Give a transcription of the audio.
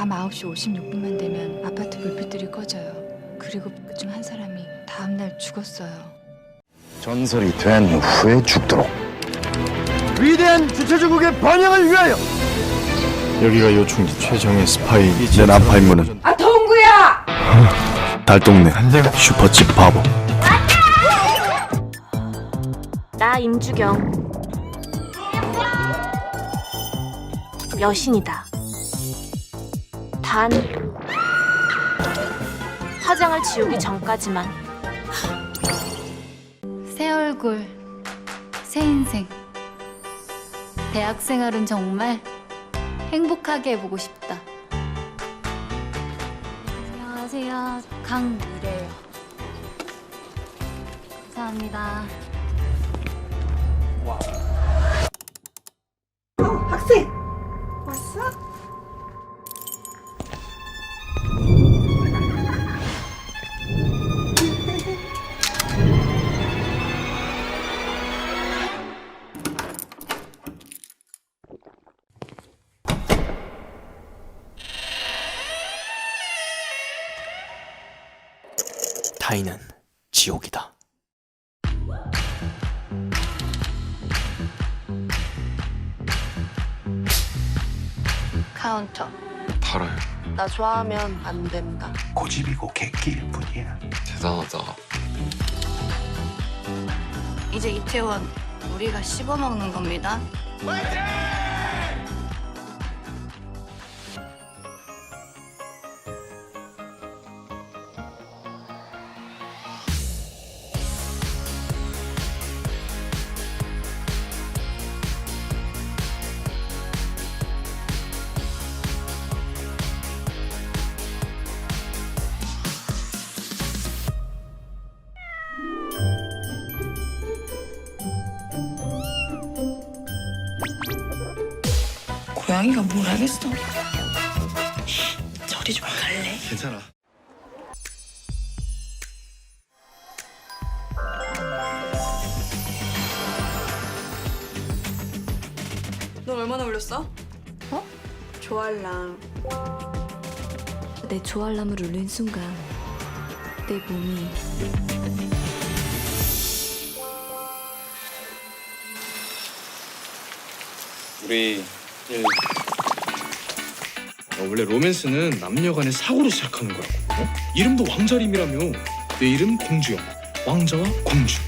밤 9시 56분만 되면 아파트 불빛들이 꺼져요. 그리고 그중 한 사람이 다음날 죽었어요. 전설이 된 후에 죽도록. 위대한 주체주국의 번영을 위하여! 여기가 요충지 최정의 스파이. 내 난파 임무는 아 동구야! 달동네. 슈퍼집 바보. 나 임주경. 여신이다 단 화장을 지우기 전까지만 새 얼굴, 새 인생. 대학 생활은 정말 행복하게 해보고 싶다. 안녕하세요. 강미래요. 감사합니다. 학생! 왔어? 타인은 지옥이다. 카운터. 팔아요 나 좋아하면 안 된다. 고집이고 객기일 뿐이야 대단하다 이제 이태원 우리가 씹어먹는 겁니다. 고 양이가 뭘 하겠어? 저리 좀 갈래? 괜찮아 넌 얼마나 올렸어? 어? 조알랑. 내 조알람을 울린 순간 내 몸이 우리 일... 어, 원래 로맨스는 남녀 간의 사고로 시작하는 거라고. 어? 이름도 왕자림이라며. 내 이름 공주영. 왕자와 공주